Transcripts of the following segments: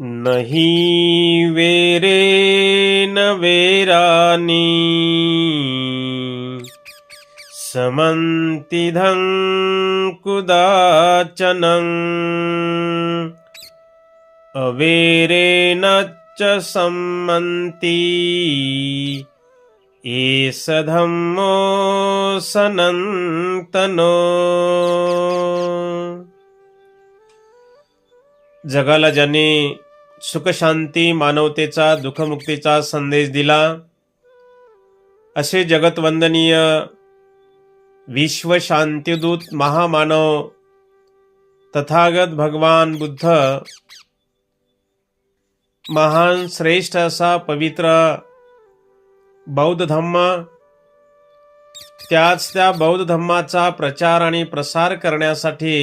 नहि वेरे न वेरानि समन्तिधं कुदाचनम् अवेरेण च सम्मन्ति एष धम्मो सनन्तनो जगाला ज्याने सुखशांती मानवतेचा दुःखमुक्तीचा संदेश दिला असे जगतवंदनीय विश्वशांतीदूत महामानव तथागत भगवान बुद्ध महान श्रेष्ठ असा पवित्र बौद्ध धम्म त्याच त्या बौद्ध धम्माचा प्रचार आणि प्रसार करण्यासाठी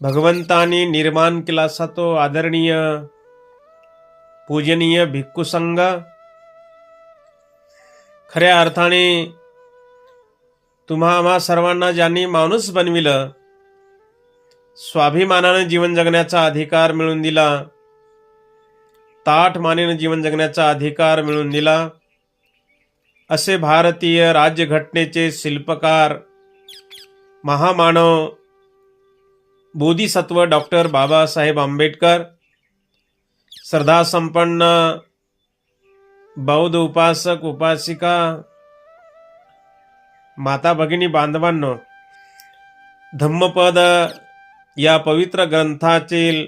भगवंतानी निर्माण केला असा तो आदरणीय पूजनीय भिक्खूसंघ खऱ्या अर्थाने तुम्हा आम्हा सर्वांना ज्यांनी माणूस बनविलं स्वाभिमानानं जीवन जगण्याचा अधिकार मिळून दिला ताठ मानेनं जीवन जगण्याचा अधिकार मिळून दिला असे भारतीय राज्यघटनेचे शिल्पकार महामानव बोधिसत्व डॉक्टर बाबासाहेब आंबेडकर श्रद्धासंपन्न बौद्ध उपासक उपासिका माता भगिनी बांधवांनो धम्मपद या पवित्र ग्रंथातील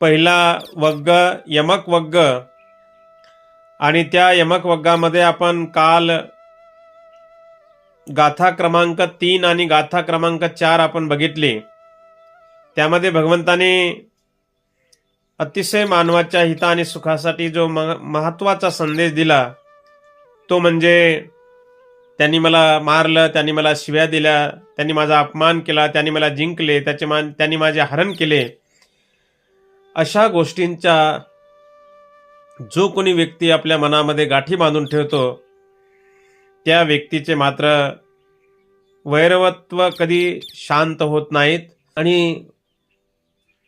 पहिला वग्ग यमक वग्ग आणि त्या यमक वग्गामध्ये आपण काल गाथा क्रमांक तीन आणि गाथा क्रमांक चार आपण बघितली. त्यामध्ये भगवंताने अतिशय मानवाच्या हिता आणि सुखासाठी जो म महत्त्वाचा संदेश दिला तो म्हणजे त्यांनी मला मारलं त्यांनी मला शिव्या दिल्या त्यांनी माझा अपमान केला त्यांनी मला जिंकले त्याचे मान त्यांनी माझे हरण केले. अशा गोष्टींचा जो कोणी व्यक्ती आपल्या मनामध्ये गाठी बांधून ठेवतो त्या व्यक्तीचे मात्र वैरवत्व कधी शांत होत नाहीत. आणि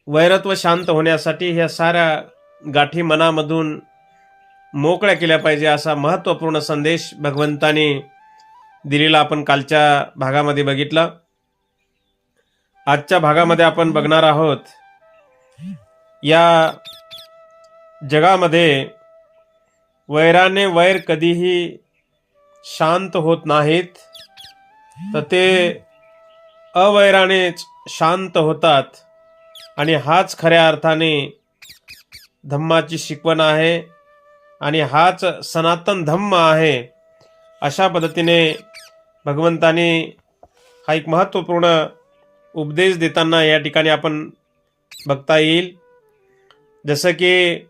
वैरत्व शांत होण्यासाठी ह्या साऱ्या गाठी मनामधून मोकळ्या केल्या पाहिजे असा महत्त्वपूर्ण संदेश भगवंताने दिलेला आपण कालच्या भागामध्ये बघितला. आजच्या भागामध्ये आपण बघणार आहोत या जगामध्ये वैराने वैर कधीही शांत होत नाहीत तर ते अवैरानेच शांत होतात. आणि हाच खऱ्या अर्थाने धम्माची शिकवण आहे आणि हाच सनातन धम्म आहे. अशा पद्धतीने भगवंताने हा एक महत्त्वपूर्ण उपदेश देताना या ठिकाणी आपण बघता येईल. जसं की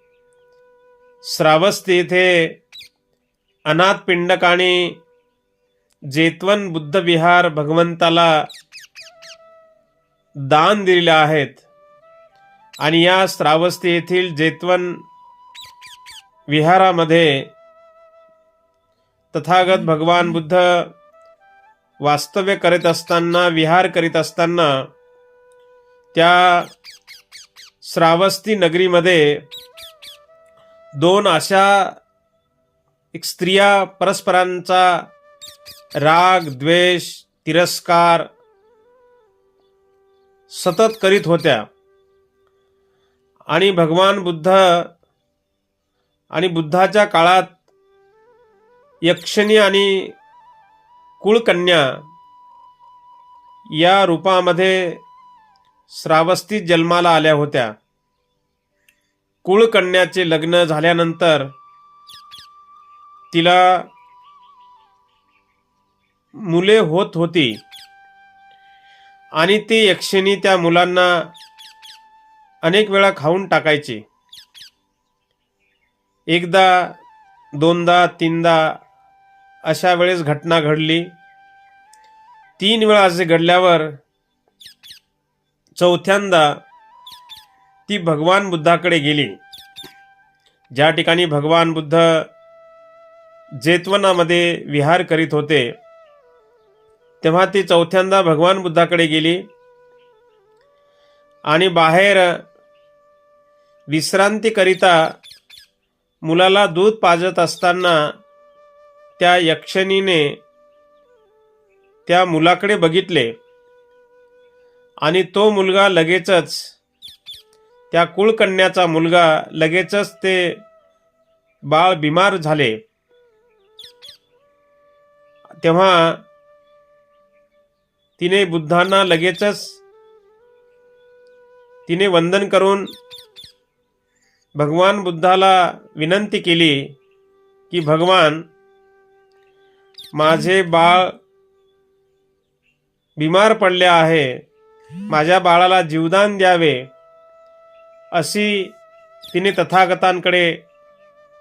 श्रावस्ती येथे अनाथ पिंडकाने जेतवन बुद्ध विहार भगवंताला दान दिलेले आहेत. आणि या श्रावस्ती येथील जेतवन विहारामध्ये तथागत भगवान बुद्ध वास्तव्य करीत असताना विहार करीत असताना त्या श्रावस्ती नगरीमध्ये दोन अशा एक स्त्रिया परस्परांचा राग द्वेष तिरस्कार सतत करीत होत्या. आणि भगवान बुद्ध आणि बुद्धाच्या काळात यक्षिणी आणि कुळकन्या या रूपामध्ये श्रावस्ती जन्माला आल्या होत्या. कुळकन्याचे लग्न झाल्यानंतर तिला मुले होत होती. आणि ती यक्षिणी त्या मुलांना अनेक वेळा खाऊन टाकायची. एकदा दोनदा तीनदा अशा वेळेस घटना घडली. तीन वेळा असे घडल्यावर चौथ्यांदा ती भगवान बुद्धाकडे गेली. ज्या ठिकाणी भगवान बुद्ध जेतवनामध्ये विहार करीत होते. तेव्हा ती चौथ्यांदा भगवान बुद्धाकडे गेली. आणि बाहेर विश्रांतीकरिता मुलाला दूध पाजत असताना त्या यक्षणीने त्या मुलाकडे बघितले. आणि तो मुलगा लगेचच त्या कुळकन्याचा मुलगा लगेचच ते बाळ बिमार झाले. तेव्हा तिने बुद्धांना लगेचच तिने वंदन करून भगवान बुद्धाला विनंती केली की भगवान माझे बाळ बिमार पडले आहे. माझ्या बाळाला जीवदान द्यावे. अशी तिने तथागतांकडे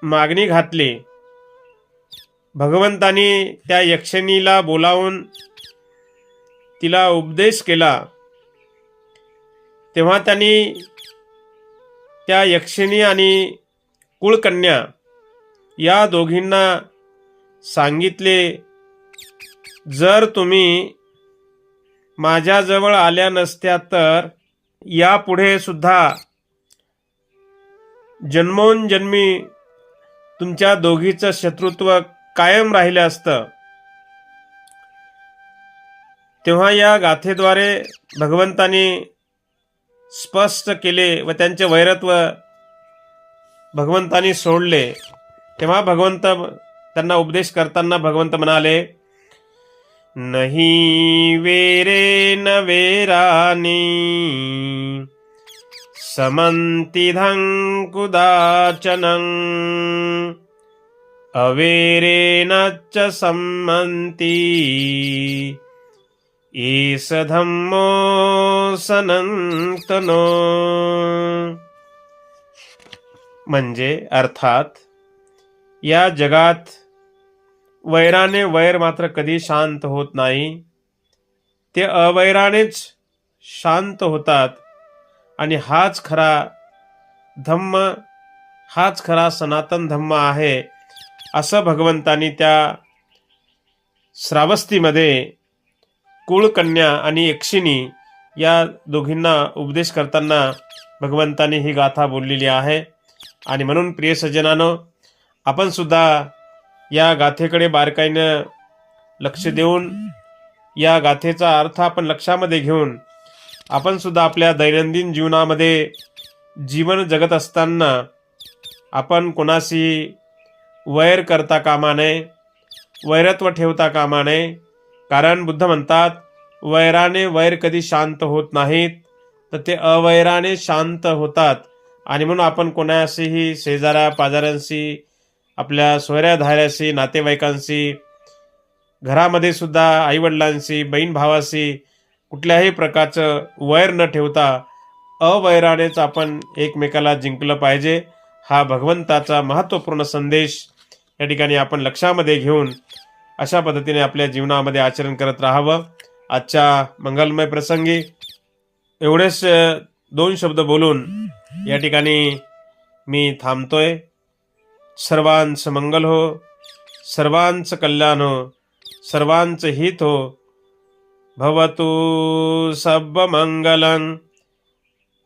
मागणी घातली. भगवंतानी त्या यक्षिणीला बोलावून तिला उपदेश केला. तेव्हा त्यांनी त्या यक्षिणी आणि कुळकन्या या दोघींना सांगितले जर तुम्ही माझ्याजवळ आल्या नसत्या तर यापुढे सुद्धा जन्मोनजन्मी तुमच्या दोघीचं शत्रुत्व कायम राहिलं असतं. तेव्हा या गाथेद्वारे भगवंतानी स्पष्ट केले व त्यांचे वैरत्व भगवंतानी सोडले. तेव्हा भगवंत त्यांना उपदेश करताना भगवंत म्हणाले नाही वेरे न वेरानी समन्तिधं कुदाचनं अवेरेण च सम्मन्ति। एष धम्मो सनंतनो म्हणजे अर्थात या जगात वैराने वैर मात्र कधी शांत होत नाही ते अवैरानेच शांत होतात आणि हाच खरा धम्म हाच खरा सनातन धम्म आहे. असं भगवंतानी त्या श्रावस्तीमध्ये कुळकन्या आणि यक्षिणी या दोघींना उपदेश करताना भगवंतानी ही गाथा बोललेली आहे. आणि म्हणून प्रिय सज्जनानो आपण सुद्धा या गाथेकडे बारकाईनं लक्ष देऊन या गाथेचा अर्थ आपण लक्षामध्ये घेऊन आपण सुद्धा आपल्या दैनंदिन जीवनामध्ये जीवन जगत असताना आपण कोणाशी वैर करता कामा नये वैरत्व ठेवता कामा नये. कारण बुद्ध म्हणतात वैराने वैर कधी शांत होत नाहीत तर ते अवैराने शांत होतात. आणि म्हणून आपण कोणाशीही शेजाऱ्या पाजाऱ्यांशी आपल्या सोयऱ्या धाऱ्याशी नातेवाईकांशी घरामध्ये सुद्धा आईवडिलांशी बहीण भावाशी कुठल्याही प्रकारचं वैर न ठेवता अवैरानेच आपण एकमेकाला जिंकलं पाहिजे. हा भगवंताचा महत्त्वपूर्ण संदेश या ठिकाणी आपण लक्षामध्ये घेऊन अशा पद्धतीने आपल्या जीवनामध्ये आचरण करत राहावं. आजच्या मंगलमय प्रसंगी एवढेच दोन शब्द बोलून या ठिकाणी मी थांबतोय. सर्वांचं मंगल हो सर्वांचं कल्याण हो सर्वांचं हित हो. भवतु सर्वमङ्गलं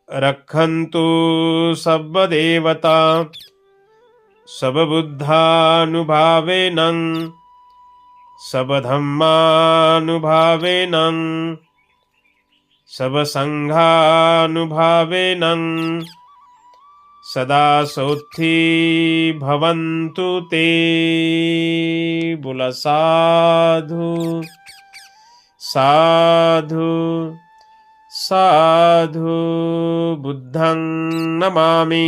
रक्षन्तु सर्वदेवता सबबुद्धानुभावेन सबधम्मानुभावेन सबसङ्घानुभावेन सदा सौथी भवन्तु ते। बोला साधु साधु। साधु बुद्धं नमामि